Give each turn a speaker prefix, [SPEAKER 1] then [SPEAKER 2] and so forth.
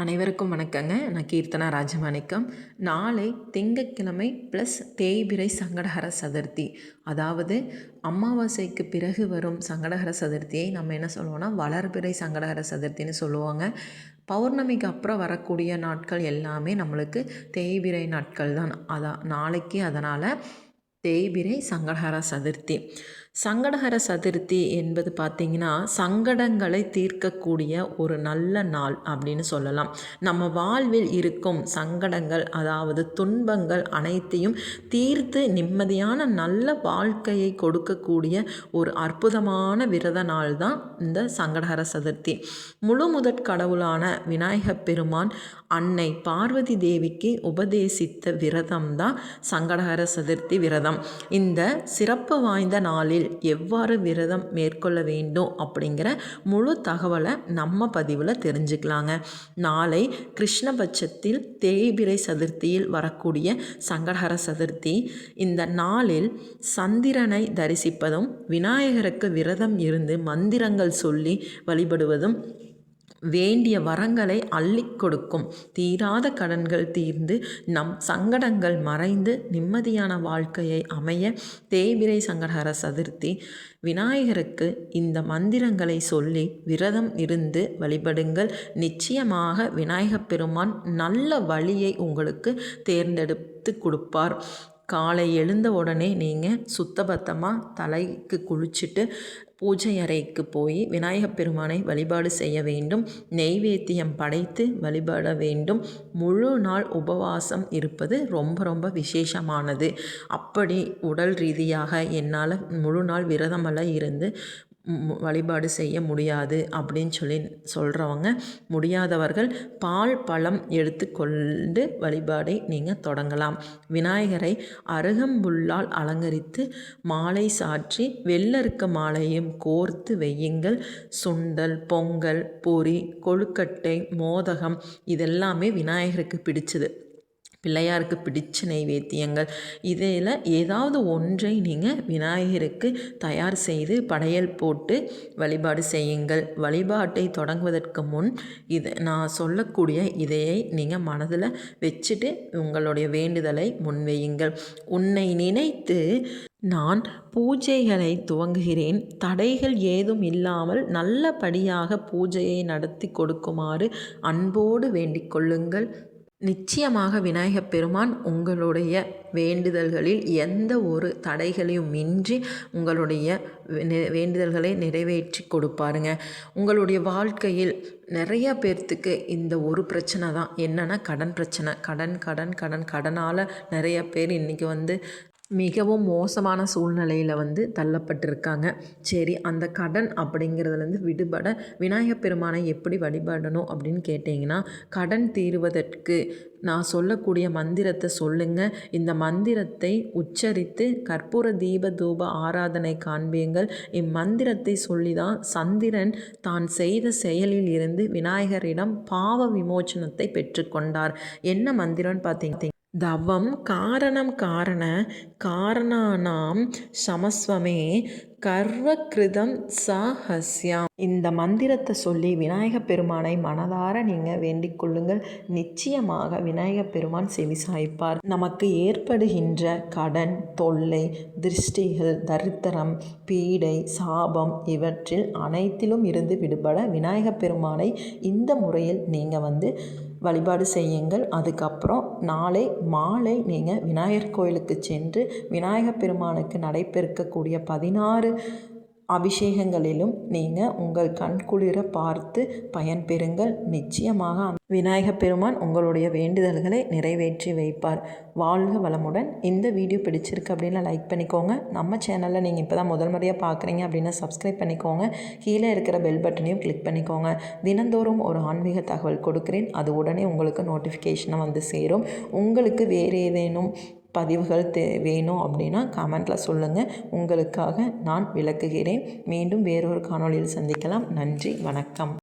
[SPEAKER 1] அனைவருக்கும் வணக்கங்க. நான் கீர்த்தனா ராஜமாணிக்கம். நாளை திங்கட்கிழமை ப்ளஸ் தேய்பிரை சங்கடஹர சதுர்த்தி. அதாவது அமாவாசைக்கு பிறகு வரும் சங்கடஹர சதுர்த்தியை நம்ம என்ன சொல்லுவோம்னா வளர்பிறை சங்கடஹர சதுர்த்தின்னு சொல்லுவாங்க. பௌர்ணமிக்கு அப்புறம் வரக்கூடிய நாட்கள் எல்லாமே நம்மளுக்கு தேய்பிரை நாட்கள் தான் அதான் நாளைக்கு அதனால் தேய்பிரை சங்கடஹர சதுர்த்தி. சங்கடகர சதுர்த்தி என்பது பார்த்திங்கன்னா சங்கடங்களை தீர்க்கக்கூடிய ஒரு நல்ல நாள் அப்படின்னு சொல்லலாம். நம்ம வாழ்வில் இருக்கும் சங்கடங்கள் அதாவது துன்பங்கள் அனைத்தையும் தீர்த்து நிம்மதியான நல்ல வாழ்க்கையை கொடுக்கக்கூடிய ஒரு அற்புதமான விரத நாள் தான் இந்த சங்கடகர சதுர்த்தி. முழு முதற் கடவுளான விநாயகப் பெருமான் அன்னை பார்வதி தேவிக்கு உபதேசித்த விரதம் தான் சங்கடகர சதுர்த்தி விரதம். இந்த சிறப்பு வாய்ந்த நாளில் நாட்களில் எவ்வாறு விரதம் மேற்கொள்ள வேண்டும் அப்படிங்கிற முழு தகவலை நம்ம பதிவில் தெரிஞ்சுக்கலாங்க. நாளை கிருஷ்ணபட்சத்தில் தேய்பிரை சதுர்த்தியில் வரக்கூடிய சங்கடஹர சதுர்த்தி. இந்த நாளில் சந்திரனை தரிசிப்பதும் விநாயகருக்கு விரதம் இருந்து மந்திரங்கள் சொல்லி வழிபடுவதும் வேண்டிய வரங்களை அள்ளி கொடுக்கும். தீராத கடன்கள் தீர்ந்து நம் சங்கடங்கள் மறைந்து நிம்மதியான வாழ்க்கையை அமைய தேவிரை சங்கடகர சதுர்த்தி. விநாயகருக்கு இந்த மந்திரங்களை சொல்லி விரதம் இருந்து வழிபடுங்கள். நிச்சயமாக விநாயகப் பெருமான் நல்ல வழியை உங்களுக்கு தேர்ந்தெடுத்து கொடுப்பார். காலை எழுந்த உடனே நீங்கள் சுத்தபத்தமாக தலைக்கு குளிச்சுட்டு பூஜை அறைக்கு போய் விநாயகப் பெருமானை வழிபாடு செய்ய வேண்டும். நெய்வேத்தியம் படைத்து வழிபட வேண்டும். முழு நாள் உபவாசம் இருப்பது ரொம்ப ரொம்ப விசேஷமானது. அப்படி உடல் ரீதியாக என்னால் முழு நாள் விரதமெல்லாம் இருந்து வழிபாடு செய்ய முடியாது அப்படின்னு சொல்லி சொல்கிறவங்க முடியாதவர்கள் பால் பழம் எடுத்துக்கொண்டு வழிபாடை நீங்கள் தொடங்கலாம். விநாயகரை அருகம்புல்லால் அலங்கரித்து மாலை சாற்றி வெள்ளருக்க மாலையும் கோர்த்து வையுங்கள். சுண்டல் பொங்கல் பொறி கொழுக்கட்டை மோதகம் இதெல்லாமே விநாயகருக்கு பிடிச்சது. பிள்ளையாருக்கு பிடிச்ச நைவேத்தியங்கள். இதில் ஏதாவது ஒன்றை நீங்கள் விநாயகருக்கு தயார் செய்து படையல் போட்டு வழிபாடு செய்யுங்கள். வழிபாட்டை தொடங்குவதற்கு முன் இது நான் சொல்லக்கூடிய இதையை நீங்கள் மனதில் வச்சுட்டு உங்களுடைய வேண்டுதலை முன்வையுங்கள். உன்னை நினைத்து நான் பூஜைகளை துவங்குகிறேன். தடைகள் ஏதும் இல்லாமல் நல்லபடியாக பூஜையை நடத்தி கொடுக்குமாறு அன்போடு வேண்டிக் கொள்ளுங்கள். நிச்சயமாக விநாயகப் பெருமான் உங்களுடைய வேண்டுதல்களில் எந்த ஒரு தடைகளையும் இன்றி உங்களுடைய வேண்டுதல்களை நிறைவேற்றி கொடுப்பாருங்க. உங்களுடைய வாழ்க்கையில் நிறைய பேர்த்துக்கு இந்த ஒரு பிரச்சனை தான். என்னென்னா கடன் பிரச்சனை. கடன் கடன் கடன் கடனால் நிறைய பேர் இன்றைக்கி வந்து மிகவும் மோசமான சூழ்நிலையில் வந்து தள்ளப்பட்டிருக்காங்க. சரி அந்த கடன் அப்படிங்கிறதுலேருந்து விடுபட விநாயகப் பெருமானை எப்படி வழிபடணும் அப்படின்னு கேட்டிங்கன்னா கடன் தீருவதற்கு நான் சொல்லக்கூடிய மந்திரத்தை சொல்லுங்கள் இந்த மந்திரத்தை உச்சரித்து கற்பூர தீப தூப ஆராதனை காண்பியுங்கள் இம்மந்திரத்தை சொல்லி தான் சந்திரன் தான் செய்த செயலில் இருந்து விநாயகரிடம் பாவ விமோச்சனத்தை பெற்றுக்கொண்டார். என்ன மந்திரம்னு பார்த்தீங்க? தவம் காரணம் காரண காரணானாம் சமஸ்வமே கர்வகிருதம் சஹஸ்யாம். இந்த மந்திரத்தை சொல்லி விநாயக பெருமானை மனதார நீங்கள் வேண்டிக் கொள்ளுங்கள். நிச்சயமாக விநாயக பெருமான் செவி சாய்ப்பார். நமக்கு ஏற்படுகின்ற கடன் தொல்லை திருஷ்டிகள் தரித்திரம் பீடை சாபம் இவற்றில் அனைத்திலும் இருந்து விடுபட விநாயக பெருமானை இந்த முறையில் நீங்கள் வந்து வழிபாடு செய்யுங்கள். அதுக்கப்புறம் நாளை மாலை நீங்கள் விநாயகர் கோயிலுக்கு சென்று விநாயகப் பெருமானுக்கு நடைபெறக்கூடிய பதினாறு அபிஷேகங்களிலும் நீங்கள் உங்கள் கண்குளிர பார்த்து பயன்பெறுங்கள் நிச்சயமாக விநாயகப் பெருமான் உங்களுடைய வேண்டுதல்களை நிறைவேற்றி வைப்பார். வாழ்க வளமுடன். இந்த வீடியோ பிடிச்சிருக்கு அப்படின்னா லைக் பண்ணிக்கோங்க. நம்ம சேனலில் நீங்கள் இப்போ தான் முதல் முறையாக பார்க்குறீங்க அப்படின்னா சப்ஸ்கிரைப் பண்ணிக்கோங்க. கீழே இருக்கிற பெல் பட்டனையும் கிளிக் பண்ணிக்கோங்க. தினந்தோறும் ஒரு ஆன்மீக தகவல் கொடுக்குறேன். அது உடனே உங்களுக்கு நோட்டிஃபிகேஷனாக வந்து சேரும். உங்களுக்கு வேறு ஏதேனும் பதிவுகள் தே வேணும் அப்படின்னா கமெண்ட்டில் சொல்லுங்கள் உங்களுக்காக நான் விளக்குகிறேன். மீண்டும் வேறொரு காணொளியில் சந்திக்கலாம். நன்றி. வணக்கம்.